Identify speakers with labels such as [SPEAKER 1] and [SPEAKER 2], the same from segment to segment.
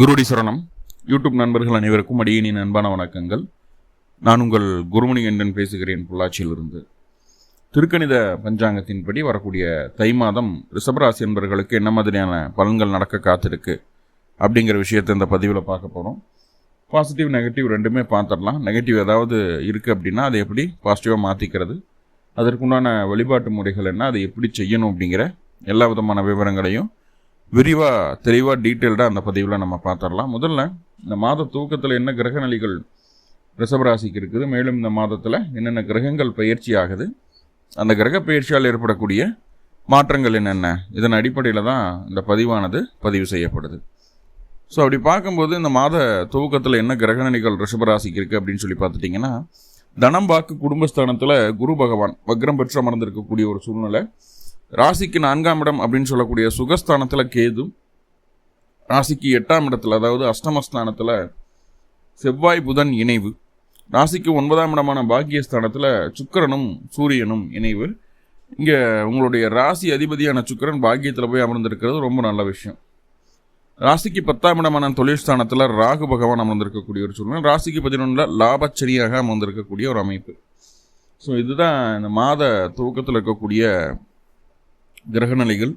[SPEAKER 1] குருடி சரணம். யூடியூப் நண்பர்கள் அனைவருக்கும் அடியேனின் அன்பான வணக்கங்கள். நான் உங்கள் குருமணி கண்டன் பேசுகிறேன் பொள்ளாச்சியிலிருந்து. திருக்கணித பஞ்சாங்கத்தின்படி வரக்கூடிய தை மாதம் ரிஷபராசி என்பவர்களுக்கு என்ன மாதிரியான பலன்கள் நடக்க காத்திருக்கு அப்படிங்கிற விஷயத்தை இந்த பதிவில் பார்க்க போகிறோம் பாசிட்டிவ் நெகட்டிவ் ரெண்டுமே பார்த்துடலாம். நெகட்டிவ் ஏதாவது இருக்குது அப்படின்னா அதை எப்படி பாசிட்டிவாக மாற்றிக்கிறது அதற்குண்டான வழிபாட்டு முறைகள் என்ன? அதை எப்படி செய்யணும் அப்படிங்கிற எல்லா விதமான விவரங்களையும் விரிவாக தெளிவாக டீட்டெயில்டாக அந்த பதிவில் நம்ம பார்த்துடலாம் முதல்ல இந்த மாத தூக்கத்தில் என்ன கிரகநிலைகள் ரிஷபராசிக்கு இருக்குது மேலும் இந்த மாதத்தில் என்னென்ன கிரகங்கள் பயிற்சி ஆகுது அந்த கிரக பயிற்சியால் ஏற்படக்கூடிய மாற்றங்கள் என்னென்ன இதன் அடிப்படையில் தான் இந்த பதிவானது பதிவு செய்யப்படுது. ஸோ அப்படி பார்க்கும்போது இந்த மாத துவக்கத்தில் என்ன கிரகநிலைகள் ரிஷபராசிக்கு இருக்குது அப்படின்னு சொல்லி பார்த்துட்டிங்கன்னா தனம் வாக்கு குடும்பஸ்தானத்தில் குரு பகவான் வக்ரம் பெற்று அமர்ந்திருக்கக்கூடிய ஒரு சூழ்நிலை ராசிக்கு நான்காம் இடம் அப்படின்னு சொல்லக்கூடிய சுகஸ்தானத்தில் கேது. ராசிக்கு எட்டாம் இடத்துல அதாவது அஷ்டமஸ்தானத்தில் செவ்வாய் புதன் இணைவு. ராசிக்கு ஒன்பதாம் இடமான பாக்கியஸ்தானத்தில் சுக்கரனும் சூரியனும் இணைவு. இங்கே உங்களுடைய ராசி அதிபதியான சுக்கரன் பாக்கியத்தில் போய் அமர்ந்திருக்கிறது ரொம்ப நல்ல விஷயம். ராசிக்கு பத்தாம் இடமான தொழிற்ஸ்தானத்தில் ராகு பகவான் அமர்ந்திருக்கக்கூடிய ஒரு சூழ்நிலை. ராசிக்கு பதினொன்றில் லாபச்சரியாக அமர்ந்திருக்கக்கூடிய ஒரு அமைப்பு. ஸோ இதுதான் இந்த மாத துவக்கத்தில் இருக்கக்கூடிய கிரகநிலைகள்.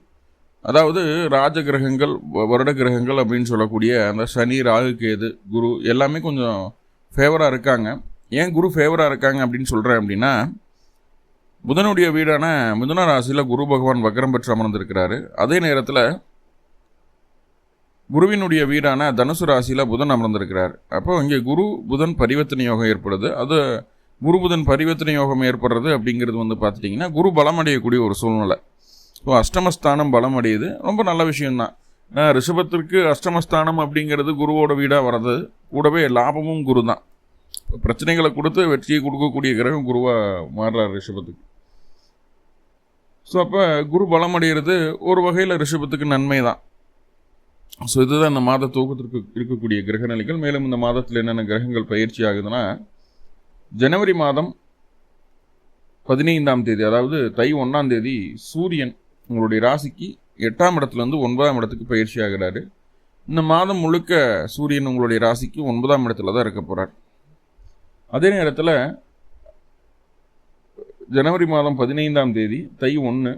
[SPEAKER 1] அதாவது ராஜ கிரகங்கள் வருட கிரகங்கள் அப்படின்னு சொல்லக்கூடிய அந்த சனி ராகு கேது குரு எல்லாமே கொஞ்சம் ஃபேவராக இருக்காங்க. ஏன் குரு ஃபேவராக இருக்காங்க அப்படின்னு சொல்கிறேன் அப்படின்னா புதனுடைய வீடான மிதுன ராசியில் குரு பகவான் வக்ரம் பெற்று அமர்ந்திருக்கிறாரு. அதே நேரத்தில் குருவினுடைய வீடான தனுசு ராசியில் புதன் அமர்ந்திருக்கிறார். அப்போ இங்கே குரு புதன் பரிவர்த்தனை யோகம் ஏற்படுது. அது குரு புதன் பரிவர்த்தனை யோகம் ஏற்படுறது அப்படிங்கிறது வந்து பார்த்துட்டிங்கன்னா குரு பலமடையக்கூடிய ஒரு சூழ்நிலை. ஸோ அஷ்டமஸ்தானம் பலம் அடையுது ரொம்ப நல்ல விஷயம்தான். ரிஷபத்திற்கு அஷ்டமஸ்தானம் அப்படிங்கிறது குருவோட வீடாக வர்றது கூடவே லாபமும் குரு தான் பிரச்சனைகளை கொடுத்து வெற்றியை கொடுக்கக்கூடிய கிரகம் குருவாக மாறுறார் ரிஷபத்துக்கு. ஸோ அப்போ குரு பலம் அடைகிறது ஒரு வகையில் ரிஷபத்துக்கு நன்மை தான் ஸோ இதுதான் இந்த மாத தூக்கத்திற்கு இருக்கக்கூடிய கிரக நிலைகள் மேலும் இந்த மாதத்தில் என்னென்ன கிரகங்கள் பயிற்சி ஆகுதுன்னா ஜனவரி மாதம் பதினைந்தாம் தேதி அதாவது தை ஒன்றாம் தேதி சூரியன் உங்களுடைய ராசிக்கு எட்டாம் இடத்துலேருந்து ஒன்பதாம் இடத்துக்கு பயிற்சி ஆகிறாரு. இந்த மாதம் முழுக்க சூரியன் உங்களுடைய ராசிக்கு ஒன்பதாம் இடத்துல தான் இருக்க போகிறார் அதே நேரத்தில் ஜனவரி மாதம் பதினைந்தாம் தேதி தை ஒன்று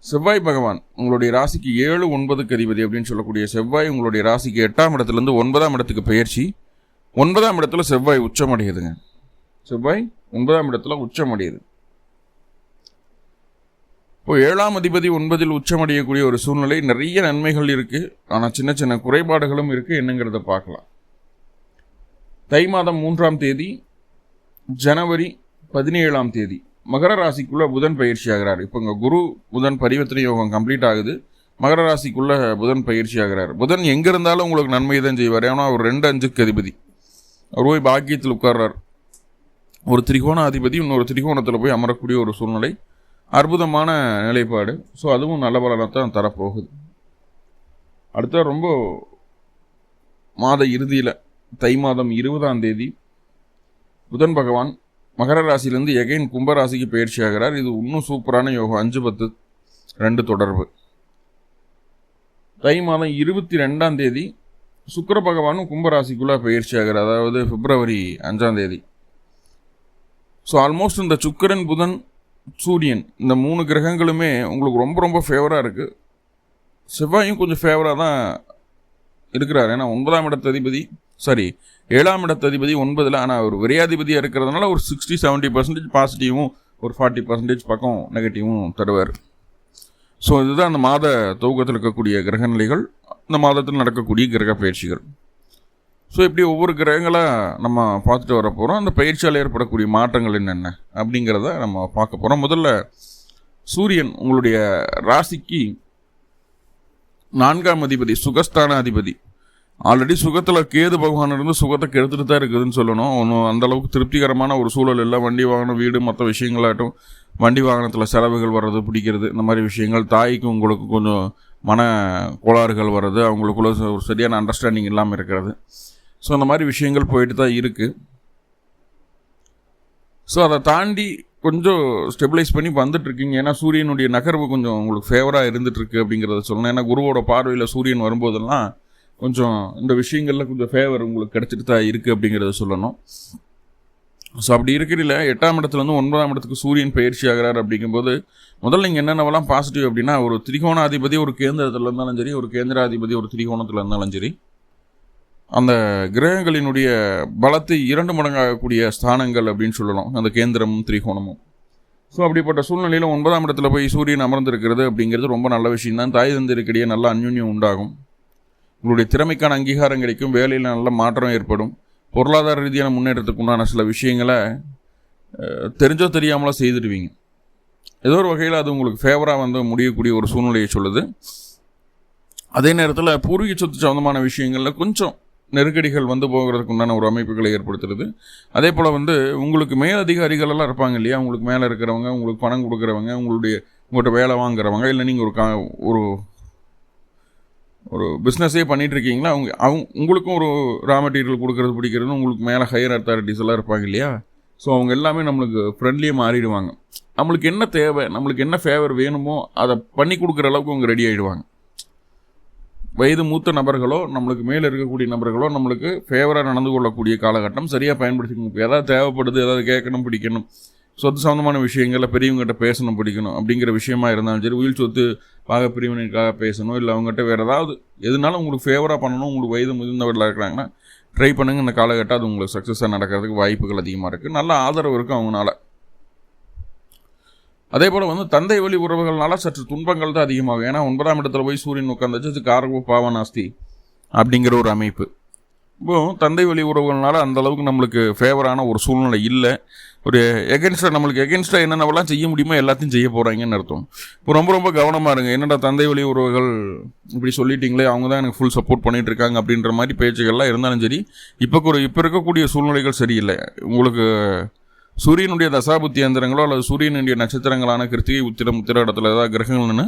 [SPEAKER 1] செவ்வாய் பகவான் உங்களுடைய ராசிக்கு ஏழு ஒன்பதுக்கு அதிபதி அப்படின்னு சொல்லக்கூடிய செவ்வாய் உங்களுடைய ராசிக்கு எட்டாம் இடத்துலேருந்து ஒன்பதாம் இடத்துக்கு பயிற்சி. ஒன்பதாம் இடத்துல செவ்வாய் உச்சமடையுதுங்க. செவ்வாய் ஒன்பதாம் இடத்துல உச்சமடையுது. இப்போ ஏழாம் அதிபதி ஒன்பதில் உச்சமடையக்கூடிய ஒரு சூழ்நிலை நிறைய நன்மைகள் இருக்குது ஆனால் சின்ன சின்ன குறைபாடுகளும் இருக்குது என்னங்கிறத பார்க்கலாம். தை மாதம் மூன்றாம் தேதி ஜனவரி பதினேழாம் தேதி மகர ராசிக்குள்ளே புதன் பயிற்சி ஆகிறார். இப்போ இங்கே குரு புதன் பரிவர்த்தனை யோகம் கம்ப்ளீட் ஆகுது. மகர ராசிக்குள்ளே புதன் பயிற்சி ஆகிறார். புதன் எங்கே இருந்தாலும் உங்களுக்கு நன்மை தான் செய்வார். ஏன்னா அவர் ரெண்டு அஞ்சுக்கு அதிபதி. அவர் போய் பாக்கியத்தில் உட்கார்றார். ஒரு திரிகோண அதிபதி இன்னொரு திரிகோணத்தில் போய் அமரக்கூடிய ஒரு சூழ்நிலை. அற்புதமான நிலைப்பாடு. ஸோ அதுவும் நல்ல பலனை தான் தரப்போகுது. அடுத்த ரொம்ப மாத இறுதியில் தை மாதம் இருபதாம் தேதி புதன் பகவான் மகர ராசியிலேருந்து எகைன் கும்பராசிக்கு பயிற்சி ஆகிறார். இது இன்னும் சூப்பரான யோகம். அஞ்சு பத்து ரெண்டு தொடர்பு. தை மாதம் இருபத்தி ரெண்டாம் தேதி சுக்கர பகவானும் கும்பராசிக்குள்ளே பயிற்சி ஆகிறார். அதாவது பிப்ரவரி அஞ்சாம் தேதி. ஸோ ஆல்மோஸ்ட் இந்த சுக்கரன் புதன் சூரியன் இந்த மூணு கிரகங்களுமே உங்களுக்கு ரொம்ப ரொம்ப ஃபேவராக இருக்குது செவ்வாயும் கொஞ்சம் ஃபேவராக தான் இருக்கிறார். ஏன்னா ஒன்பதாம் இடத்த அதிபதி சாரி ஏழாம் இடத்த அதிபதி ஒன்பதில் ஆனால் ஒரு விரையாதிபதியாக இருக்கிறதுனால ஒரு சிக்ஸ்டி செவன்ட்டி பர்சன்டேஜ் பாசிட்டிவும் ஒரு ஃபார்ட்டி பர்சன்டேஜ் பக்கம் நெகட்டிவும் தருவார். ஸோ இதுதான் அந்த மாத துவக்கத்தில் இருக்கக்கூடிய கிரகநிலைகள். இந்த மாதத்தில் நடக்கக்கூடிய கிரக பயிற்சிகள். ஸோ இப்படி ஒவ்வொரு கிரகங்களாக நம்ம பார்த்துட்டு வர போகிறோம் அந்த பயிற்சியால் ஏற்படக்கூடிய மாற்றங்கள் என்னென்ன அப்படிங்கிறத நம்ம பார்க்க போகிறோம் முதல்ல சூரியன் உங்களுடைய ராசிக்கு நான்காம் அதிபதி சுகஸ்தான அதிபதி. ஆல்ரெடி சுகத்தில் கேது பகவான் இருந்து சுகத்தை கெடுத்துட்டு தான் இருக்குதுன்னு சொல்லணும். ஒன்றும் அந்தளவுக்கு திருப்திகரமான ஒரு சூழல் இல்லை. வண்டி வாகனம் வீடு மற்ற விஷயங்களாகட்டும் வண்டி வாகனத்தில் செலவுகள் வர்றது பிடிக்கிறது இந்த மாதிரி விஷயங்கள். தாய்க்கு உங்களுக்கு கொஞ்சம் மன கோளாறுகள் வர்றது அவங்களுக்குள்ள ஒரு சரியான அண்டர்ஸ்டாண்டிங் இல்லாமல் இருக்கிறது. ஸோ அந்த மாதிரி விஷயங்கள் போயிட்டு தான் இருக்குது ஸோ அதை தாண்டி கொஞ்சம் ஸ்டெபிளைஸ் பண்ணி வந்துட்டு இருக்கீங்க ஏன்னா சூரியனுடைய நகர்வு கொஞ்சம் உங்களுக்கு ஃபேவராக இருந்துகிட்ருக்கு அப்படிங்கிறத சொல்லணும். ஏன்னா குருவோட பார்வையில் சூரியன் வரும்போதெல்லாம் கொஞ்சம் இந்த விஷயங்களில் கொஞ்சம் ஃபேவர் உங்களுக்கு கிடைச்சிட்டு தான் இருக்குது அப்படிங்கிறத சொல்லணும். ஸோ அப்படி இருக்கிறதில்ல எட்டாம் இடத்துலேருந்து ஒன்பதாம் இடத்துக்கு சூரியன் பயிற்சி ஆகிறார் அப்படிங்கும்போது முதல்ல நீங்கள் என்னென்னவெல்லாம் பாசிட்டிவ் அப்படின்னா ஒரு திரிகோணாதிபதி ஒரு கேந்திரத்தில் இருந்தாலும் சரி ஒரு கேந்திராதிபதி ஒரு திரிகோணத்தில் இருந்தாலும் சரி அந்த கிரகங்களினுடைய பலத்தை இரண்டு மடங்காகக்கூடிய ஸ்தானங்கள் அப்படின்னு சொல்லலாம். அந்த கேந்திரமும் திரிகோணமும். ஸோ அப்படிப்பட்ட சூழ்நிலையில் ஒன்பதாம் இடத்துல போய் சூரியன் அமர்ந்திருக்கிறது அப்படிங்கிறது ரொம்ப நல்ல விஷயம் தான் தாய் தந்திருக்கிடையே நல்ல அந்யுன்யம் உண்டாகும். உங்களுடைய திறமைக்கான அங்கீகாரம் கிடைக்கும். வேலையில் நல்ல மாற்றம் ஏற்படும். பொருளாதார ரீதியான முன்னேற்றத்துக்கு உண்டான சில விஷயங்களை தெரிஞ்சோ தெரியாமலோ செய்துடுவீங்க. ஏதோ ஒரு வகையில் அது உங்களுக்கு ஃபேவராக வந்து முடியக்கூடிய ஒரு சூழ்நிலையை சொல்லுது. அதே நேரத்தில் பூர்வீக சொத்து சம்மந்தமான விஷயங்களில் கொஞ்சம் நெருக்கடிகள் வந்து போகிறதுக்கு உண்டான ஒரு அமைப்புகளை ஏற்படுத்துறது. அதே போல் வந்து உங்களுக்கு மேல் அதிகாரிகள் எல்லாம் இருப்பாங்க இல்லையா? உங்களுக்கு மேலே இருக்கிறவங்க உங்களுக்கு பணம் கொடுக்குறவங்க உங்களுடைய உங்கள்கிட்ட வேலை வாங்குறவங்க இல்லை நீங்கள் ஒரு கா ஒரு ஒரு பிஸ்னஸே பண்ணிகிட்ருக்கீங்களா அவங்க அவங்க உங்களுக்கும் ஒரு ரா மெட்டீரியல் கொடுக்குறது பிடிக்கிறது உங்களுக்கு மேலே ஹையர் அத்தாரிட்டிஸ் எல்லாம் இருப்பாங்க இல்லையா? ஸோ அவங்க எல்லாமே நம்மளுக்கு ஃப்ரெண்ட்லியே மாறிடுவாங்க. நம்மளுக்கு என்ன தேவை நம்மளுக்கு என்ன ஃபேவர் வேணுமோ அதை பண்ணி கொடுக்குற அளவுக்கு அவங்க ரெடி ஆகிடுவாங்க வயது மூத்த நபர்களோ நம்மளுக்கு மேலே இருக்கக்கூடிய நபர்களோ நம்மளுக்கு ஃபேவராக நடந்து கொள்ளக்கூடிய காலகட்டம் சரியாக பயன்படுத்திக்கணும். ஏதாவது தேவைப்படுது ஏதாவது கேட்கணும் பிடிக்கணும். சொத்து சம்மந்தமான விஷயங்களில் பெரியவங்ககிட்ட பேசணும் பிடிக்கணும் அப்படிங்கிற விஷயமா இருந்தாலும் சரி உயிர் சொத்து பாக பிரிவினைக்காக பேசணும் இல்லை அவங்ககிட்ட வேறு ஏதாவது எதுனாலும் உங்களுக்கு ஃபேவராக பண்ணணும் உங்களுக்கு வயது முதிர்ந்தவர்களாக இருக்கிறாங்கன்னா ட்ரை பண்ணுங்க. இந்த காலகட்டம் அது உங்களுக்கு சக்ஸஸாக நடக்கிறதுக்கு வாய்ப்புகள் அதிகமாக இருக்குது நல்ல ஆதரவு இருக்கும் அவங்களால அதே போல் வந்து தந்தை வழி உறவுகள்னால சற்று துன்பங்கள் தான் அதிகமாகும். ஏன்னா ஒன்பதாம் இடத்துல போய் சூரியன் உட்காந்துச்சு அது காரகோ பாவனாஸ்தி அப்படிங்கிற ஒரு அமைப்பு. இப்போ தந்தை வழி உறவுகள்னால அந்த அளவுக்கு நம்மளுக்கு ஃபேவரான ஒரு சூழ்நிலை இல்லை. ஒரு எகென்ஸ்டாக நம்மளுக்கு எகென்ஸ்டாக என்னென்னவெல்லாம் செய்ய முடியுமோ எல்லாத்தையும் செய்ய போகிறாங்கன்னு அர்த்தம். இப்போ ரொம்ப ரொம்ப கவனமாக இருங்க. என்னடா தந்தை வழி உறவுகள் இப்படி சொல்லிட்டீங்களே அவங்க தான் எனக்கு ஃபுல் சப்போர்ட் பண்ணிட்டு இருக்காங்க அப்படின்ற மாதிரி பேச்சுகள்லாம் இருந்தாலும் சரி இப்போ ஒரு இப்போ இருக்கக்கூடிய சூழ்நிலைகள் சரியில்லை. உங்களுக்கு சூரியனுடைய தசாபுத்தி எந்திரங்களோ அல்லது சூரியனுடைய நட்சத்திரங்களான கிருத்திகை உத்திரம் உத்திர இடத்துல ஏதாவது கிரகங்கள்னு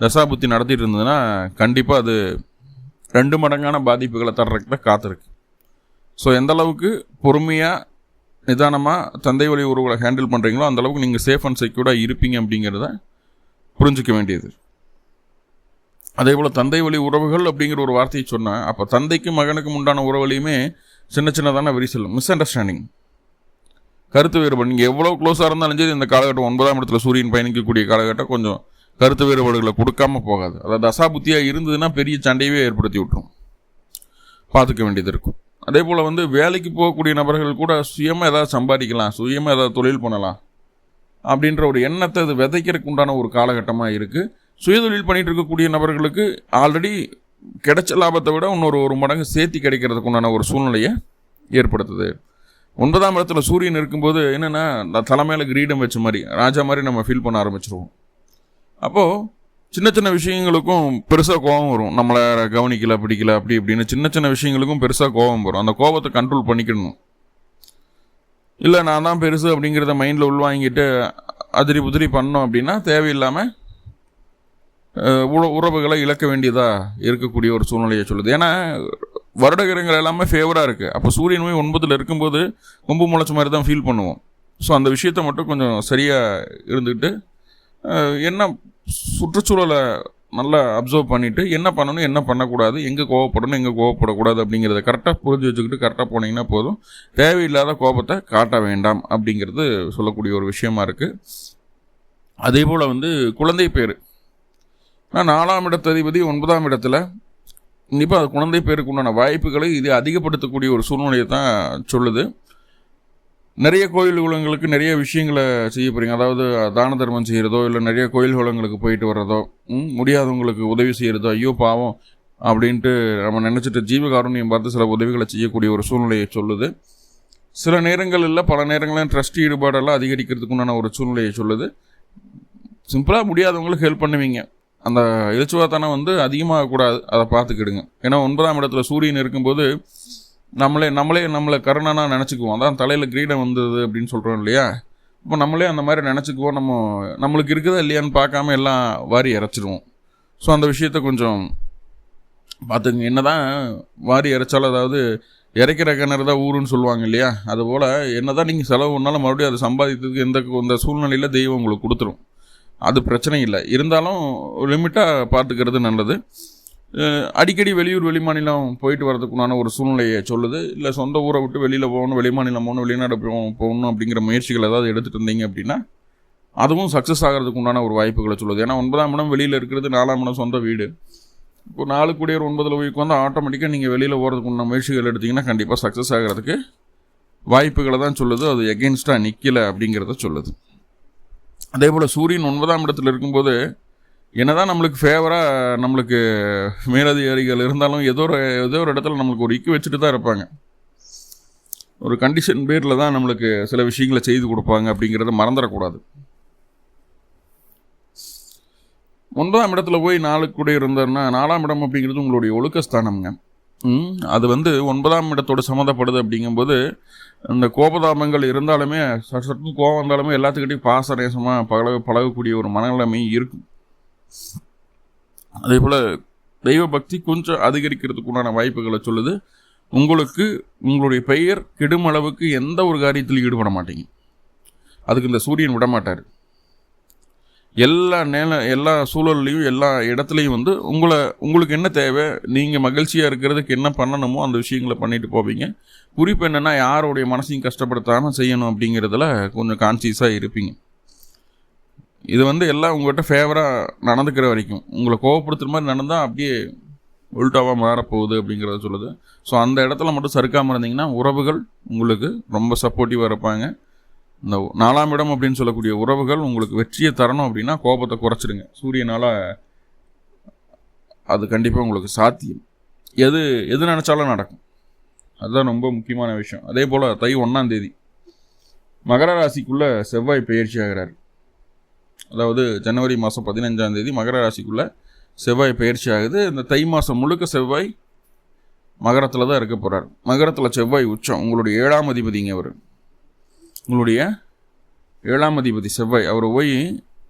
[SPEAKER 1] தசாபுத்தி நடத்திட்டு இருந்ததுன்னா கண்டிப்பாக அது ரெண்டு மடங்கான பாதிப்புகளை தர்றதுக்கு தான் காத்திருக்கு. ஸோ எந்த அளவுக்கு பொறுமையாக நிதானமாக தந்தை வழி உறவுகளை ஹேண்டில் பண்ணுறீங்களோ அந்த அளவுக்கு நீங்கள் சேஃப் அண்ட் செக்யூர்டாக இருப்பீங்க அப்படிங்கிறத புரிஞ்சுக்க வேண்டியது. அதே போல் தந்தை வழி உறவுகள் அப்படிங்கிற ஒரு வார்த்தையை சொன்னால் அப்போ தந்தைக்கும் மகனுக்கும் உண்டான உறவுலையுமே சின்ன சின்னதான விரிசல் மிஸ் அண்டர்ஸ்டாண்டிங் கருத்து வேறுபாடு. நீங்கள் எவ்வளோ க்ளோஸாக இருந்தாலும் சரி இந்த காலகட்டம் ஒன்பதாம் இடத்துல சூரியன் பயணிக்கக்கூடிய காலகட்டம் கொஞ்சம் கருத்து வேறுபாடுகளை கொடுக்காம போகாது. அதாவது தசாபுத்தியாக இருந்ததுன்னா பெரிய சண்டையவே ஏற்படுத்தி விட்டுரும். பார்த்துக்க வேண்டியது இருக்கும். அதே போல் வந்து வேலைக்கு போகக்கூடிய நபர்கள் கூட சுயமாக ஏதாவது சம்பாதிக்கலாம் சுயமாக ஏதாவது தொழில் பண்ணலாம் அப்படின்ற ஒரு எண்ணத்தை அது விதைக்கிறதுக்கு உண்டான ஒரு காலகட்டமாக இருக்குது சுயதொழில் பண்ணிகிட்டு இருக்கக்கூடிய நபர்களுக்கு ஆல்ரெடி கிடைச்ச லாபத்தை விட இன்னொரு ஒரு மடங்கு சேர்த்தி கிடைக்கிறதுக்கு உண்டான ஒரு சூழ்நிலையை ஏற்படுத்துது. ஒன்பதாம் இடத்துல சூரியன் இருக்கும்போது என்னென்னா தலைமையில் கிரீடம் வச்ச மாதிரி ராஜா மாதிரி நம்ம ஃபீல் பண்ண ஆரம்பிச்சிருவோம். அப்போது சின்ன சின்ன விஷயங்களுக்கும் பெருசாக கோபம் வரும். நம்மளை கவனிக்கல பிடிக்கல அப்படி இப்படின்னு சின்ன சின்ன விஷயங்களுக்கும் பெருசாக கோபம் வரும். அந்த கோபத்தை கண்ட்ரோல் பண்ணிக்கணும். இல்லை நான் தான் பெருசு அப்படிங்கிறத மைண்டில் உள்வாங்கிட்டு அதிரி புதிரி பண்ணோம் அப்படின்னா தேவையில்லாமல் உறவுகளை இழக்க வேண்டியதாக இருக்கக்கூடிய ஒரு சூழ்நிலையை சொல்லுது. ஏன்னா வருடகிரகங்கள் எல்லாமே ஃபேவராக இருக்குது அப்போ சூரியன் போய் ஒன்பதில் இருக்கும்போது கொம்பு முளைச்ச மாதிரி தான் ஃபீல் பண்ணுவோம். ஸோ அந்த விஷயத்தை மட்டும் கொஞ்சம் சரியாக இருந்துக்கிட்டு என்ன சுற்றுச்சூழலை நல்லா அப்சர்வ் பண்ணிவிட்டு என்ன பண்ணணும் என்ன பண்ணக்கூடாது எங்கே கோவப்படணும் எங்கே கோவப்படக்கூடாது அப்படிங்கிறத கரெக்டாக புரிஞ்சு வச்சுக்கிட்டு கரெக்டாக போனீங்கன்னா போதும். தேவையில்லாத கோபத்தை காட்ட வேண்டாம் அப்படிங்கிறது சொல்லக்கூடிய ஒரு விஷயமா இருக்குது அதே போல் வந்து குழந்தை பேர். நான் நாலாம் இடத்த அதிபதி ஒன்பதாம் இடத்துல கண்டிப்பாக அது குழந்தை பேருக்கு உண்டான வாய்ப்புகளை இது அதிகப்படுத்தக்கூடிய ஒரு சூழ்நிலையை தான் சொல்லுது. நிறைய கோயில் குளங்களுக்கு நிறைய விஷயங்களை செய்ய போகிறீங்க அதாவது தான தர்மம் செய்கிறதோ இல்லை நிறைய கோயில் குளங்களுக்கு போயிட்டு வர்றதோ முடியாதவங்களுக்கு உதவி செய்கிறதோ ஐயோ பாவம் அப்படின்ட்டு நம்ம நினச்சிட்டு ஜீவகாருண்யம் பார்த்து சில உதவிகளை செய்யக்கூடிய ஒரு சூழ்நிலையை சொல்லுது. சில நேரங்களில் பல நேரங்களில் ட்ரஸ்ட் ஈடுபாடெல்லாம் அதிகரிக்கிறதுக்குண்டான ஒரு சூழ்நிலையை சொல்லுது. சிம்பிளாக முடியாதவங்களுக்கு ஹெல்ப் பண்ணுவீங்க. அந்த எழுச்சுவாத்தனம் வந்து அதிகமாகக்கூடாது அதை பார்த்துக்கிடுங்க. ஏன்னா ஒன்பதாம் இடத்துல சூரியன் இருக்கும்போது நம்மளே நம்மளே நம்மளை கருணனா நினச்சிக்குவோம். அதான் தலையில் கிரீடம் வந்தது அப்படின்னு சொல்கிறோம் இல்லையா? இப்போ நம்மளே அந்த மாதிரி நினச்சிக்குவோம். நம்ம நம்மளுக்கு இருக்குதா இல்லையான்னு பார்க்காம எல்லாம் வாரி இறைச்சிடுவோம் ஸோ அந்த விஷயத்த கொஞ்சம் பார்த்துங்க என்னதான் வாரி இறைச்சாலும் அதாவது இறைக்கிற கிணறு தான் ஊருன்னு சொல்லுவாங்க இல்லையா? அதுபோல் என்ன தான் நீங்கள் செலவு பண்ணாலும் மறுபடியும் அதை சம்பாதித்ததுக்கு எந்த இந்த சூழ்நிலையில் தெய்வம் உங்களுக்கு கொடுத்துரும். அது பிரச்சனை இல்லை. இருந்தாலும் லிமிட்டாக பார்த்துக்கிறது நல்லது. அடிக்கடி வெளியூர் வெளிமாநிலம் போயிட்டு வரதுக்குண்டான ஒரு சூழ்நிலையை சொல்லுது. இல்லை சொந்த ஊரை விட்டு வெளியில் போகணும் வெளிமாநிலம் போகணும் வெளிநாடு போகணும் அப்படிங்கிற முயற்சிகள் ஏதாவது எடுத்துகிட்டு இருந்தீங்க அப்படின்னா அதுவும் சக்ஸஸ் ஆகிறதுக்கு உண்டான ஒரு வாய்ப்புகளை சொல்லுது. ஏன்னா ஒன்பதாம் இடம் வெளியில் இருக்கிறது நாலாம் இடம் சொந்த வீடு. இப்போ நாலு கூடியர் ஒன்பதில் போய்க்கு வந்து ஆட்டோமேட்டிக்காக நீங்கள் வெளியில் போகிறதுக்கு உண்டான முயற்சிகள் எடுத்தீங்கன்னா கண்டிப்பாக சக்ஸஸ் ஆகிறதுக்கு வாய்ப்புகளை தான் சொல்லுது. அது எகெயின்ஸ்டாக நிற்கலை அப்படிங்கிறத சொல்லுது. அதே போல் சூரியன் ஒன்பதாம் இடத்துல இருக்கும்போது என்னதான் நம்மளுக்கு ஃபேவராக நம்மளுக்கு மேலதிகாரிகள் இருந்தாலும் ஏதோ ஒரு ஏதோ ஒரு இடத்துல நம்மளுக்கு ஒரு இக்கு வச்சுட்டு தான் இருப்பாங்க. ஒரு கண்டிஷன் பேரில் தான் நம்மளுக்கு சில விஷயங்களை செய்து கொடுப்பாங்க அப்படிங்கிறத மறந்துடக்கூடாது. ஒன்பதாம் இடத்துல போய் நாளுக்கு கூட இருந்தாருன்னா நாலாம் இடம் அப்படிங்கிறது உங்களுடைய ஒழுக்க ஸ்தானம்ங்க அது வந்து ஒன்பதாம் இடத்தோடு சம்மந்தப்படுது அப்படிங்கும்போது இந்த கோபதாபங்கள் இருந்தாலுமே சற்று சற்று கோபம் இருந்தாலுமே எல்லாத்துக்கிட்டையும் பாச நேசமாக பழக பழகக்கூடிய ஒரு மனநிலைமை இருக்கும். அதே போல் தெய்வ பக்தி கொஞ்சம் அதிகரிக்கிறதுக்கு உண்டான வாய்ப்புகளை சொல்லுது. உங்களுக்கு உங்களுடைய பெயர் கெடும் அளவுக்கு எந்த ஒரு காரியத்திலும் ஈடுபட மாட்டீங்க. அதுக்கு இந்த சூரியன் விட மாட்டார் எல்லா நேர எல்லா சூழல்லையும் எல்லா இடத்துலையும் வந்து உங்களை உங்களுக்கு என்ன தேவை நீங்கள் மகிழ்ச்சியாக இருக்கிறதுக்கு என்ன பண்ணணுமோ அந்த விஷயங்களை பண்ணிட்டு போவீங்க. குறிப்பு என்னென்னா யாருடைய மனசையும் கஷ்டப்படுத்தாமல் செய்யணும் அப்படிங்கிறதுல கொஞ்சம் கான்சியஸாக இருப்பீங்க. இது வந்து எல்லாம் உங்கள்கிட்ட ஃபேவராக நடந்துக்கிற வரைக்கும். உங்களை கோவப்படுத்துகிற மாதிரி நடந்தால் அப்படியே உல்டாவாக மாறப்போகுது அப்படிங்கிறத சொல்லுது. ஸோ அந்த இடத்துல மட்டும் சறுக்காமல் இருந்தீங்கன்னா உறவுகள் உங்களுக்கு ரொம்ப சப்போர்ட்டிவாக இருப்பாங்க. இந்த நாலாம் இடம் அப்படின்னு சொல்லக்கூடிய உறவுகள் உங்களுக்கு வெற்றியை தரணும் அப்படின்னா கோபத்தை குறைச்சிடுங்க. சூரியனால் அது கண்டிப்பாக உங்களுக்கு சாத்தியம். எது எது நினச்சாலும் நடக்கும். அதுதான் ரொம்ப முக்கியமான விஷயம். அதே போல் தை ஒன்றாம் தேதி. மகர ராசிக்குள்ளே செவ்வாய் பயிற்சி ஆகிறார். அதாவது ஜனவரி மாதம் பதினஞ்சாம் தேதி மகர ராசிக்குள்ளே செவ்வாய் பயிற்சி ஆகுது. இந்த தை மாதம் முழுக்க செவ்வாய் மகரத்தில் தான் இருக்க போகிறார் மகரத்தில் செவ்வாய் உச்சம். உங்களுடைய ஏழாம் அதிபதிங்க அவர் உங்களுடைய ஏழாம் அதிபதி செவ்வாய் அவர் போய்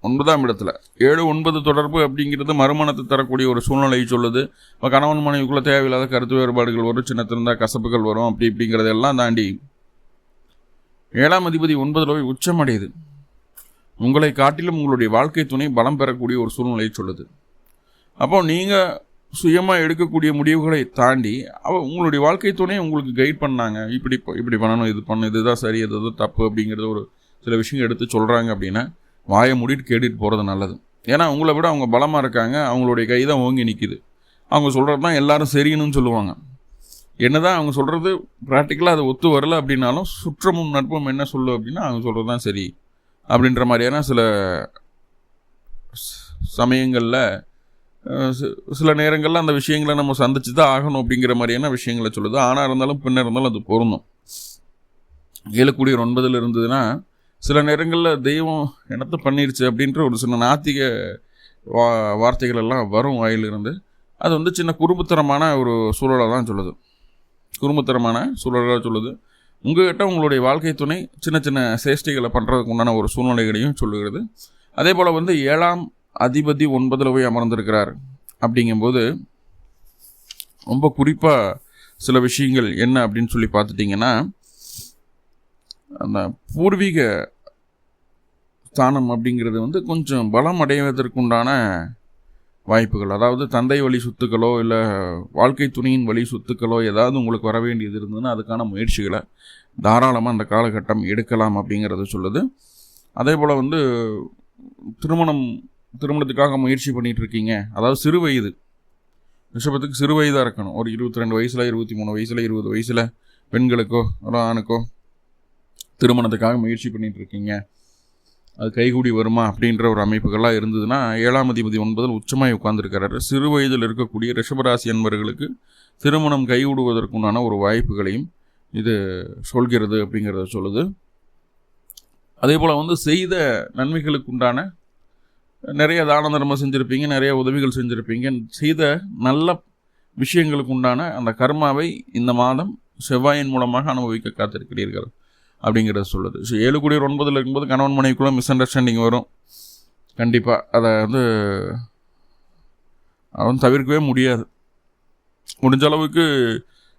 [SPEAKER 1] ஒன்பதாம் இடத்துல. ஏழு ஒன்பது தொடர்பு அப்படிங்கிறது மறுமணத்தை தரக்கூடிய ஒரு சூழ்நிலையை சொல்லுது. இப்போ கணவன் மனைவிக்குள்ளே தேவையில்லாத கருத்து வேறுபாடுகள் வரும் சின்ன கசப்புகள் வரும் அப்படி இப்படிங்கிறதெல்லாம் தாண்டி ஏழாம் அதிபதி ஒன்பதில் போய் உச்சமடையுது. உங்களை காட்டிலும் உங்களுடைய வாழ்க்கை துணை பலம் பெறக்கூடிய ஒரு சூழ்நிலையை சொல்லுது. அப்போ நீங்கள் சுயமாக எடுக்கக்கூடிய முடிவுகளை தாண்டி அவ உங்களுடைய வாழ்க்கை துணை உங்களுக்கு கைட் பண்ணாங்க. இப்படி இப்படி பண்ணணும் இது பண்ணணும் இதுதான் சரி இது தப்பு அப்படிங்கிறது ஒரு சில விஷயங்கள் எடுத்து சொல்கிறாங்க அப்படின்னா வாயை மூடிட்டு கேட்டுட்டு போகிறது நல்லது. ஏன்னா உங்களை விட அவங்க பலமாக இருக்காங்க அவங்களுடைய கை தான் ஓங்கி நிற்கிது அவங்க சொல்கிறது தான் எல்லாரும் சரின்னு சொல்லுவாங்க. என்னதான் அவங்க சொல்கிறது ப்ராக்டிக்கலாக அது ஒத்து வரல அப்படின்னாலும் சுற்றமும் நட்பும் என்ன சொல்லு அப்படின்னா அவங்க சொல்கிறது தான் சரி அப்படின்ற மாதிரியான சில சமயங்களில் சில நேரங்களில் அந்த விஷயங்களை நம்ம சந்திச்சு தான் ஆகணும் அப்படிங்கிற மாதிரியான விஷயங்களை சொல்லுது. ஆனால் இருந்தாலும் பின்ன இருந்தாலும் அது பொருந்தும். ஏழுக்கூடியர் ஒன்பதில் இருந்ததுன்னா சில நேரங்களில் தெய்வம் என்னத்தை பண்ணிருச்சு அப்படின்ற ஒரு சின்ன நாத்திக வா வார்த்தைகள் எல்லாம் வரும் வாயிலிருந்து. அது வந்து சின்ன குறும்புத்தரமான ஒரு சூழலாக தான் சொல்லுது. குறும்புத்தரமான சூழலாக சொல்லுது. உங்கள்கிட்ட உங்களுடைய வாழ்க்கை துணை சின்ன சின்ன சேஷ்டிகளை பண்ணுறதுக்கு உண்டான ஒரு சூழ்நிலைகளையும் சொல்லுகிறது. அதே போல் வந்து ஏழாம் அதிபதி ஒன்பதில் போய் அமர்ந்திருக்கிறார். அப்படிங்கும்போது ரொம்ப குறிப்பாக சில விஷயங்கள் என்ன அப்படின்னு சொல்லி பார்த்துட்டிங்கன்னா அந்த பூர்வீக ஸ்தானம் அப்படிங்கிறது வந்து கொஞ்சம் பலம் அடைவதற்குண்டான வாய்ப்புகள். அதாவது தந்தை வழி சொத்துக்களோ இல்லை வாழ்க்கை துணையின் வழி சொத்துக்களோ ஏதாவது உங்களுக்கு வர வேண்டியது இருந்ததுன்னா அதுக்கான முயற்சிகளை தாராளமாக அந்த காலகட்டம் எடுக்கலாம் அப்படிங்கிறத சொல்லுது. அதே போல் வந்து திருமணம் திருமணத்துக்காக முயற்சி பண்ணிட்டு இருக்கீங்க அதாவது சிறு வயது. ரிஷபத்துக்கு சிறு வயதாக இருக்கணும். ஒரு இருபத்தி ரெண்டு வயசில் இருபத்தி மூணு வயசில் இருபது வயசில் பெண்களுக்கோ ஒரு ஆணுக்கோ திருமணத்துக்காக முயற்சி பண்ணிட்டு இருக்கீங்க அது கைகூடி வருமா அப்படின்ற ஒரு அமைப்புகள்லாம் இருந்ததுன்னா ஏழாம் அதிபதி ஒன்பதில் உச்சமாய் உட்கார்ந்துருக்கிறாரு. சிறு வயதில் இருக்கக்கூடிய ரிஷபராசி அன்பர்களுக்கு திருமணம் கைவிடுவதற்குண்டான ஒரு வாய்ப்புகளையும் இது சொல்கிறது அப்படிங்கிறத சொல்லுது. அதே போல் வந்து செய்த நன்மைகளுக்கு உண்டான நிறைய தான தர்மம் செஞ்சுருப்பீங்க நிறைய உதவிகள் செஞ்சுருப்பீங்க. செய்த நல்ல விஷயங்களுக்கு உண்டான அந்த கர்மாவை இந்த மாதம் செவ்வாயின் மூலமாக அனுபவிக்க காத்திருக்கிறீர்கள் அப்படிங்கிறத சொல்லுது. ஸோ ஏழு கோடி ஒன்பதில் இருக்கும்போது கணவன் மனைவிக்குள்ள மிஸ் அண்டர்ஸ்டாண்டிங் வரும். கண்டிப்பாக அதை வந்து அவன் தவிர்க்கவே முடியாது. முடிஞ்ச அளவுக்கு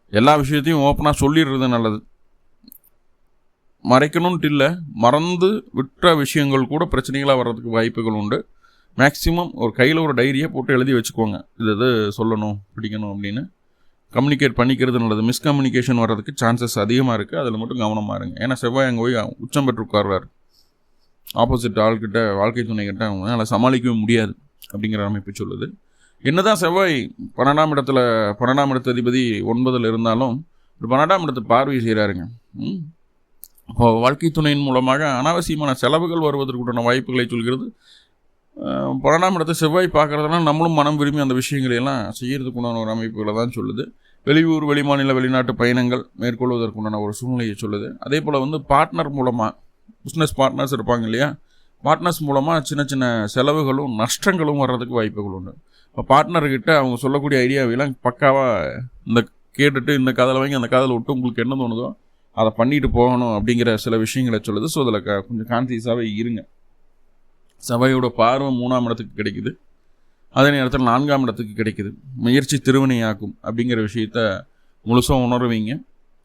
[SPEAKER 1] எல்லா விஷயத்தையும் ஓப்பனாக சொல்லிடுறது நல்லது. மறைக்கணும்ட்டு இல்லை மறந்து விட்ட விஷயங்கள் கூட பிரச்சனைகளாக வர்றதுக்கு வாய்ப்புகள் உண்டு. மேக்ஸிமம் ஒரு கையில் ஒரு டைரியை போட்டு எழுதி வச்சுக்கோங்க. இது இது சொல்லணும் பிடிக்கணும் அப்படின்னு. கம்யூனிகேட் பண்ணிக்கிறது நல்லது. மிஸ்கம்யூனிகேஷன் வர்றதுக்கு சான்சஸ் அதிகமாக இருக்குது அதில் மட்டும் கவனமாக இருங்க. ஏன்னா செவ்வாய் அங்கே போய் உச்சம் பெற்று உட்கார்றாரு ஆப்போசிட் ஆள்கிட்ட வாழ்க்கை துணைக்கிட்ட அவங்களால சமாளிக்கவே முடியாது அப்படிங்கிற அமைப்பு சொல்லுது. என்னதான் செவ்வாய் பன்னெண்டாம் இடத்துல பன்னெண்டாம் இடத்து அதிபதி ஒன்பதில் இருந்தாலும் ஒரு பன்னெண்டாம் இடத்து பார்வை செய்கிறாருங்க வாழ்க்கை துணையின் மூலமாக அனாவசியமான செலவுகள் வருவதற்குண்டான வாய்ப்புகளை சொல்கிறது. பன்னெண்டாம் இடத்தை செவ்வாய் பார்க்குறதுனால நம்மளும் மனம் விரும்பி அந்த விஷயங்களையெல்லாம் செய்கிறதுக்குண்டான ஒரு அமைப்புகளை தான் சொல்லுது. வெளியூர் வெளிமாநில வெளிநாட்டு பயணங்கள் மேற்கொள்வதற்குண்டான ஒரு சூழ்நிலையை சொல்லுது. அதே போல் வந்து பார்ட்னர் மூலமாக பிஸ்னஸ் பார்ட்னர்ஸ் இருப்பாங்க இல்லையா? பார்ட்னர்ஸ் மூலமாக சின்ன சின்ன செலவுகளும் நஷ்டங்களும் வர்றதுக்கு வாய்ப்புகள் உண்டு. இப்போ பார்ட்னர்கிட்ட அவங்க சொல்லக்கூடிய ஐடியாவெல்லாம் பக்காவாக இந்த கேட்டுட்டு இந்த காதில் வாங்கி அந்த காதில் விட்டு உங்களுக்கு என்ன தோணுதோ அதை பண்ணிட்டு போகணும் அப்படிங்கிற சில விஷயங்களை சொல்லுது. ஸோ அதில் க கொஞ்சம் கான்சியஸாகவே இருங்க. சபையோட பார்வை மூணாம் இடத்துக்கு கிடைக்குது. அதே நேரத்தில் நான்காம் இடத்துக்கு கிடைக்குது. முயற்சி திருவினையாக்கும் அப்படிங்கிற விஷயத்த முழுசாக உணர்வீங்க.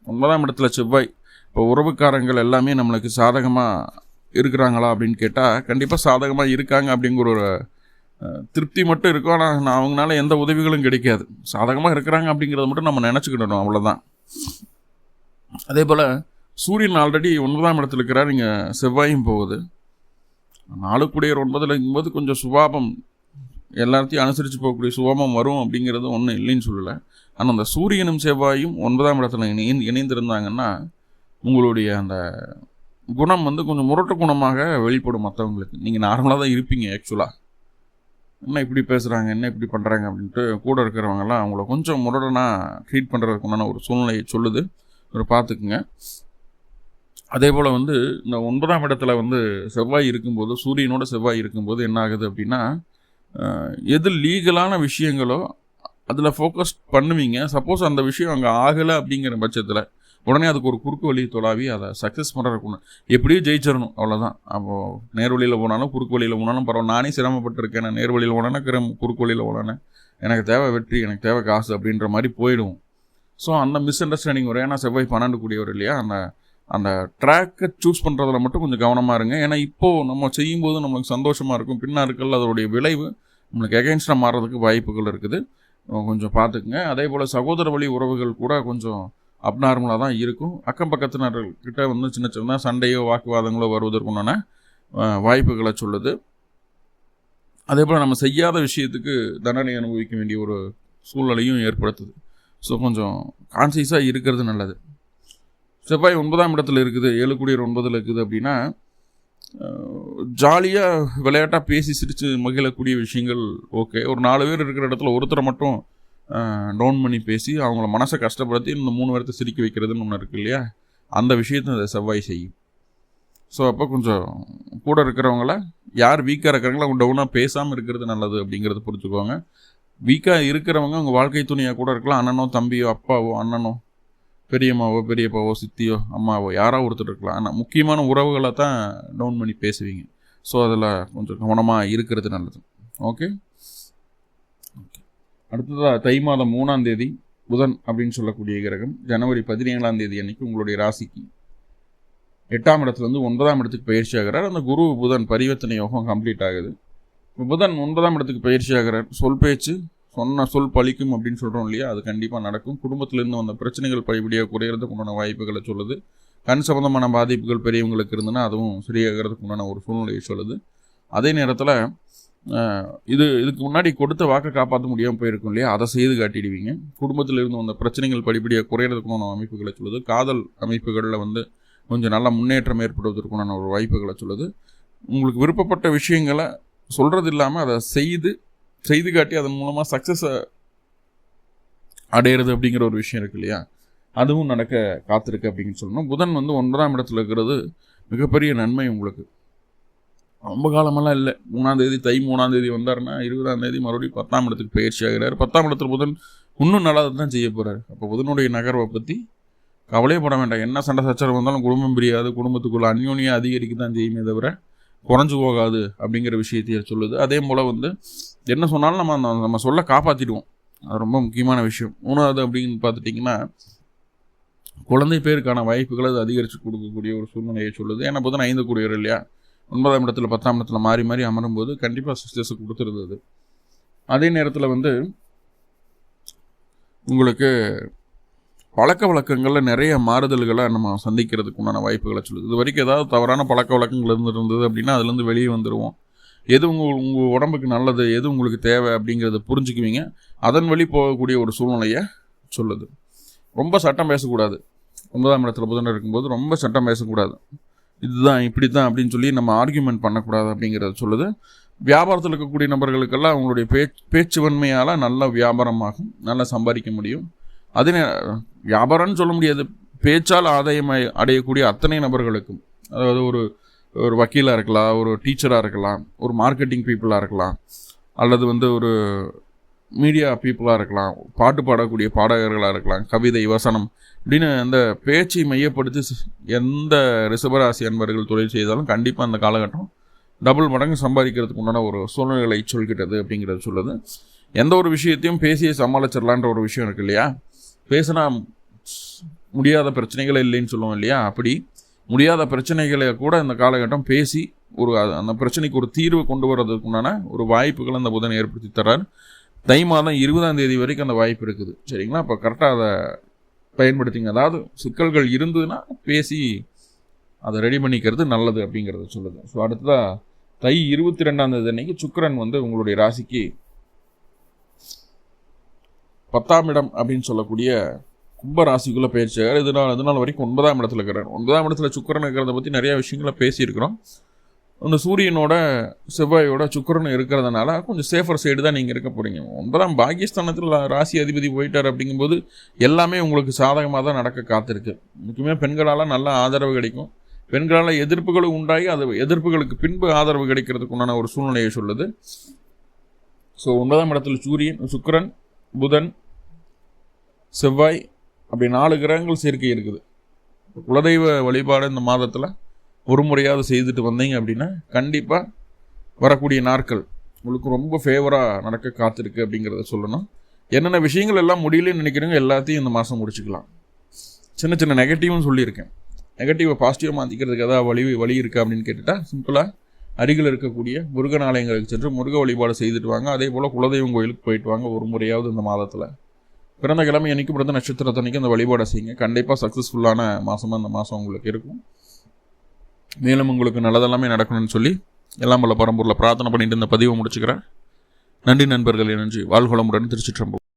[SPEAKER 1] ஒன்பதாம் இடத்துல செவ்வாய் இப்போ உறவுக்காரங்கள் எல்லாமே நம்மளுக்கு சாதகமாக இருக்கிறாங்களா அப்படின்னு கேட்டால் கண்டிப்பாக சாதகமாக இருக்காங்க அப்படிங்கிற ஒரு திருப்தி மட்டும் இருக்கும். ஆனால் நான் அவங்களால எந்த உதவிகளும் கிடைக்காது. சாதகமாக இருக்கிறாங்க அப்படிங்கிறத மட்டும் நம்ம நினச்சிக்கிடணும். அவ்வளோதான் அதே போல் சூரியன் ஆல்ரெடி ஒன்பதாம் இடத்துல இருக்கிறார். இங்கே செவ்வாயும் போகுது. நாளுக்குடையர் ஒன்பதில் இருக்கும்போது கொஞ்சம் சுபாபம் எல்லாத்தையும் அனுசரித்து போகக்கூடிய சுபாபம் வரும் அப்படிங்கிறது ஒன்றும் இல்லைன்னு சொல்லலை. ஆனால் அந்த சூரியனும் செவ்வாயும் ஒன்பதாம் இடத்துல இணை இணைந்திருந்தாங்கன்னா உங்களுடைய அந்த குணம் வந்து கொஞ்சம் முரட்டு குணமாக வெளிப்படும் மற்றவங்களுக்கு நீங்கள் நார்மலாக தான் இருப்பீங்க ஆக்சுவலாக என்ன இப்படி பேசுகிறாங்க என்ன இப்படி பண்ணுறாங்க அப்படின்ட்டு கூட இருக்கிறவங்கெல்லாம் அவங்கள கொஞ்சம் முரடனாக ட்ரீட் பண்ணுறதுக்குண்டான ஒரு சூழ்நிலையை சொல்லுது. ஒரு பார்த்துக்குங்க. அதே போல் வந்து இந்த ஒன்பதாம் இடத்துல வந்து செவ்வாய் இருக்கும்போது சூரியனோட செவ்வாய் இருக்கும்போது என்ன ஆகுது அப்படின்னா எது லீகலான விஷயங்களோ அதில் ஃபோக்கஸ் பண்ணுவீங்க. சப்போஸ் அந்த விஷயம் அங்கே ஆகலை அப்படிங்கிற பட்சத்தில் உடனே அதுக்கு ஒரு குறுக்கு வழி தொலாவி அதை சக்ஸஸ் பண்ணுறதுக்கு எப்படியும் ஜெயிச்சிடணும் அவ்வளோதான் அப்போது நேர் வழியில் போனாலும் குறுக்கு வழியில் போனாலும் பரவாயில்ல நானே சிரமப்பட்டிருக்கேன் நான் நேர் வழியில் கிரம் குறுக்கு வழியில் போனேன்னு எனக்கு தேவை வெற்றி எனக்கு தேவை காசு அப்படின்ற மாதிரி போயிடுவோம். ஸோ அந்த மிஸ் அண்டர்ஸ்டாண்டிங் வரும் ஏன்னா செவ்வாய் பன்னெண்டு கூடியவர் இல்லையா? அந்த அந்த ட்ராக்கை சூஸ் பண்ணுறதுல மட்டும் கொஞ்சம் கவனமாக இருங்க. ஏன்னா இப்போது நம்ம செய்யும்போது நம்மளுக்கு சந்தோஷமாக இருக்கும். பின்னாருக்கள் அதோடைய விளைவு நம்மளுக்கு எகெயின்ஸ்டாக மாறுறதுக்கு வாய்ப்புகள் இருக்குது. கொஞ்சம் பார்த்துக்குங்க. அதே போல் சகோதர வழி உறவுகள் கூட கொஞ்சம் அப்நார்மலாக தான் இருக்கும். அக்கம் பக்கத்தினர்கள் வந்து சின்ன சின்ன சண்டையோ வாக்குவாதங்களோ வருவதற்குண்டான வாய்ப்புகளை சொல்லுது. அதே போல் நம்ம செய்யாத விஷயத்துக்கு தண்டனை அனுபவிக்க வேண்டிய ஒரு சூழ்நிலையும் ஏற்படுத்துது. ஸோ கொஞ்சம் கான்சியஸாக இருக்கிறது நல்லது. செவ்வாய் ஒன்பதாம் இடத்துல இருக்குது ஏழு குடியர் ஒன்பதில் இருக்குது அப்படின்னா ஜாலியாக விளையாட்டாக பேசி சிரித்து மகிழக்கூடிய விஷயங்கள் ஓகே ஒரு நாலு பேர் இருக்கிற இடத்துல ஒருத்தரை மட்டும் டவுன் பண்ணி பேசி அவங்கள மனசை கஷ்டப்படுத்தி இந்த மூணு பேர்த்த சிரிக்க வைக்கிறதுன்னு ஒன்று இருக்கு இல்லையா? அந்த விஷயத்தை அதை செவ்வாய் செய்யும். ஸோ அப்போ கொஞ்சம் கூட இருக்கிறவங்கள யார் வீக்காக இருக்கிறாங்களோ அவங்க டவுனாக பேசாமல் இருக்கிறது நல்லது அப்படிங்கிறத புரிஞ்சுக்கோங்க. வீக்காக இருக்கிறவங்க அவங்க வாழ்க்கை துணையாக கூட இருக்கலாம். அண்ணனோ தம்பியோ அப்பாவோ அண்ணனோ பெரியம்மாவோ பெரியப்பாவோ சித்தியோ அம்மாவோ யாராக ஒருத்தர் இருக்கலாம். ஆனால் முக்கியமான உறவுகளை தான் டவுன் பண்ணி பேசுவீங்க. ஸோ அதில் கொஞ்சம் கவனமாக இருக்கிறது நல்லது. ஓகே ஓகே அடுத்ததாக தை மாதம் மூணாம் தேதி புதன் அப்படின்னு சொல்லக்கூடிய கிரகம் ஜனவரி பதினேழாம் தேதி அன்னைக்கு உங்களுடைய ராசிக்கு எட்டாம் இடத்துலேருந்து ஒன்பதாம் இடத்துக்கு பயிற்சி ஆகிறார். அந்த குரு புதன் பரிவர்த்தனை யோகம் கம்ப்ளீட் ஆகுது. புதன் ஒன்பதாம் இடத்துக்கு பயிற்சி ஆகிறார் சொல் பேச்சு சொன்ன சொல் பழிக்கும் அப்படின்னு சொல்கிறோம் இல்லையா? அது கண்டிப்பாக நடக்கும். குடும்பத்திலேருந்து வந்த பிரச்சனைகள் படிப்படியாக குறையிறதுக்கு உண்டான வாய்ப்புகளை சொல்லுது. கண் சம்மந்தமான பாதிப்புகள் பெரியவங்களுக்கு இருந்ததுன்னா அதுவும் சரியாகிறதுக்கு உண்டான ஒரு சூழ்நிலையை சொல்லுது. அதே நேரத்தில் இது இதுக்கு முன்னாடி கொடுத்த வாக்கை காப்பாற்ற முடியாமல் போயிருக்கும் இல்லையா? அதை செய்து காட்டிடுவீங்க. குடும்பத்தில் இருந்து வந்த பிரச்சனைகள் படிப்படியாக குறையிறதுக்குண்டான அமைப்புகளை சொல்லுது. காதல் அமைப்புகளில் வந்து கொஞ்சம் நல்ல முன்னேற்றம் ஏற்படுவதற்குண்டான ஒரு வாய்ப்புகளை சொல்லுது. உங்களுக்கு விருப்பப்பட்ட விஷயங்களை சொல்கிறது இல்லாமல் அதை செய்து செய்து காட்டி அதன் மூலமாக சக்ஸஸை அடையிறது அப்படிங்கிற ஒரு விஷயம் இருக்கு இல்லையா? அதுவும் நடக்க காத்திருக்கு அப்படின்னு சொல்லணும். புதன் வந்து ஒன்பதாம் இடத்துல இருக்கிறது மிகப்பெரிய நன்மை உங்களுக்கு. ரொம்ப காலமெல்லாம் இல்லை. மூணாம் தேதி தை மூணாம் தேதி வந்தாருன்னா இருபதாம் தேதி மறுபடியும் பத்தாம் இடத்துக்கு பயிற்சி ஆகிறார். பத்தாம் இடத்துல புதன் இன்னும் நல்லது தான் செய்ய போகிறார் அப்போ புதனுடைய நகர்வை பற்றி கவலையே பட வேண்டாம். என்ன சண்டை சச்சரவு வந்தாலும் குடும்பம் பிரியாது. குடும்பத்துக்குள்ள அந்யோன்யம் அதிகரிக்க தான் செய்யுமே தவிர குறைஞ்சு போகாது அப்படிங்கிற விஷயத்தையே சொல்லுது. அதே போல் வந்து என்ன சொன்னாலும் நம்ம அந்த- நம்ம சொல்ல காப்பாற்றிடுவோம் அது ரொம்ப முக்கியமான விஷயம். மூணாவது அப்படின்னு பார்த்துட்டிங்கன்னா குழந்தை பேருக்கான வாய்ப்புகளை அது அதிகரித்து கொடுக்கக்கூடிய ஒரு சூழ்நிலையை சொல்லுது. ஏன்னா புதன் ஐந்து கூடியவர் இல்லையா? ஒன்பதாம் இடத்துல பத்தாம் இடத்துல மாறி மாறி அமரும்போது கண்டிப்பாக சக்ஸஸ் கொடுத்துருந்தது. அதே நேரத்தில் வந்து உங்களுக்கு பழக்க வழக்கங்களில் நிறைய மாறுதல்களை நம்ம சந்திக்கிறதுக்கு உண்டான வாய்ப்புகளை சொல்லுது. இது வரைக்கும் ஏதாவது தவறான பழக்க வழக்கங்கள் இருந்திருந்தது அப்படின்னா அதுலேருந்து வெளியே வந்துடுவோம் எது உங்கள் உங்கள் உடம்புக்கு நல்லது எது உங்களுக்கு தேவை அப்படிங்கிறத புரிஞ்சுக்குவீங்க. அதன் வழி போகக்கூடிய ஒரு சூழ்நிலையை சொல்லுது. ரொம்ப சட்டம் பேசக்கூடாது. ஒன்பதாம் இடத்துல புதன் இருக்கும்போது ரொம்ப சட்டம் பேசக்கூடாது. இதுதான் இப்படி தான் அப்படின்னு சொல்லி நம்ம ஆர்கியூமெண்ட் பண்ணக்கூடாது அப்படிங்கிறத சொல்லுது. வியாபாரத்தில் இருக்கக்கூடிய நபர்களுக்கெல்லாம் அவங்களுடைய பேச்சு பேச்சுவன்மையால் நல்ல வியாபாரமாகும் நல்லா சம்பாதிக்க முடியும். அதே வியாபாரம்னு சொல்ல முடியாது. பேச்சால் ஆதாயம் அடையக்கூடிய அத்தனை நபர்களுக்கும் அதாவது ஒரு ஒரு வக்கீலாக இருக்கலாம் ஒரு டீச்சராக இருக்கலாம் ஒரு மார்க்கெட்டிங் பீப்புளாக இருக்கலாம் அல்லது வந்து ஒரு மீடியா பீப்புளாக இருக்கலாம் பாட்டு பாடக்கூடிய பாடகர்களாக இருக்கலாம் கவிதை வசனம் இப்படின்னு அந்த பேச்சை மையப்படுத்தி எந்த ரிசபராசி அன்பர்கள் தொழில் செய்தாலும் கண்டிப்பாக அந்த காலகட்டம் டபுள் மடங்கு சம்பாதிக்கிறதுக்கு உண்டான ஒரு சூழ்நிலைகளை சொல்கிட்டது அப்படிங்கிறது சொல்லுது. எந்த ஒரு விஷயத்தையும் பேசியே சமாளிச்சிடலான்ற ஒரு விஷயம் இருக்கு இல்லையா? பேசினா முடியாத பிரச்சனைகள் இல்லைன்னு சொல்லுவோம் இல்லையா? அப்படி முடியாத பிரச்சனைகளை கூட இந்த காலகட்டம் பேசி ஒரு அந்த பிரச்சனைக்கு ஒரு தீர்வு கொண்டு வர்றதுக்குண்டான ஒரு வாய்ப்புகளை அந்த புதன் ஏற்படுத்தி தர்றார். தை மாதம் இருபதாம் தேதி வரைக்கும் அந்த வாய்ப்பு இருக்குது. சரிங்களா? அப்போ கரெக்டாக அதை பயன்படுத்திங்க. அதாவது சிக்கல்கள் இருந்ததுன்னா பேசி அதை ரெடி பண்ணிக்கிறது நல்லது அப்படிங்கிறத சொல்லுது. ஸோ அடுத்ததாக தை இருபத்தி ரெண்டாம் தேதி அன்னைக்கு சுக்கரன் வந்து உங்களுடைய ராசிக்கு பத்தாம் இடம் அப்படின்னு சொல்லக்கூடிய கும்ப ராசிக்குள்ளே பேச்சார் இது நாள் இது நாள் வரைக்கும் ஒன்பதாம் இடத்துல இருக்கிறார். ஒன்பதாம் இடத்துல சுக்கரன் இருக்கிறத பற்றி நிறையா விஷயங்களை பேசியிருக்கிறோம். அந்த சூரியனோட செவ்வாயோட சுக்கரன் இருக்கிறதுனால கொஞ்சம் சேஃபர் சைடு தான் நீங்கள் இருக்க போகிறீங்க ஒன்பதாம் பாகிஸ்தானத்தில் ராசி அதிபதி போயிட்டார் அப்படிங்கும்போது எல்லாமே உங்களுக்கு சாதகமாக தான் நடக்க காத்திருக்கு. முக்கியமாக பெண்களால் நல்ல ஆதரவு கிடைக்கும். பெண்களால் எதிர்ப்புகளும் உண்டாகி அது எதிர்ப்புகளுக்கு பின்பு ஆதரவு கிடைக்கிறதுக்கு உண்டான ஒரு சூழ்நிலையை சொல்லுது. ஸோ ஒன்பதாம் இடத்துல சூரியன் சுக்கரன் புதன் செவ்வாய் அப்படி நாலு கிரகங்கள் சேர்க்கை இருக்குது. குலதெய்வ வழிபாடு இந்த மாதத்தில் ஒரு முறையாவது செய்துட்டு வந்தீங்க அப்படின்னா கண்டிப்பாக வரக்கூடிய நாட்கள் உங்களுக்கு ரொம்ப ஃபேவராக நடக்க காத்திருக்கு அப்படிங்கிறத சொல்லணும். என்னென்ன விஷயங்கள் எல்லாம் முடியலன்னு நினைக்கிறீங்க எல்லாத்தையும் இந்த மாதம் முடிச்சுக்கலாம். சின்ன சின்ன நெகட்டிவ்னு சொல்லியிருக்கேன். நெகட்டிவை பாசிட்டிவாக மாற்றிக்கிறதுக்கு ஏதாவது வழி வழி இருக்கா அப்படின்னு கேட்டுட்டா சிம்பிளாக அருகில் இருக்கக்கூடிய முருகன் ஆலயங்களுக்கு சென்று முருக வழிபாடு செய்துட்டு வாங்க. அதே போல் குலதெய்வம் கோயிலுக்கு போயிட்டு வாங்க ஒரு முறையாவது இந்த மாதத்தில். பிறந்த கிழமை அன்றைக்கும் பிறந்த நட்சத்திரத்தன்னைக்கு அந்த வழிபாடை செய்யுங்க. கண்டிப்பாக சக்ஸஸ்ஃபுல்லான மாதமாக இந்த மாதம் உங்களுக்கு இருக்கும். மேலும் உங்களுக்கு நல்லதெல்லாமே நடக்கணும்னு சொல்லி எல்லாம் பல பரம்பூரில் பிரார்த்தனை பண்ணிட்டு இந்த பதிவை முடிச்சுக்கிறேன். நன்றி நண்பர்களே நன்றி. வாழ்குளமுடன் திருச்சிற்றம்பலம்.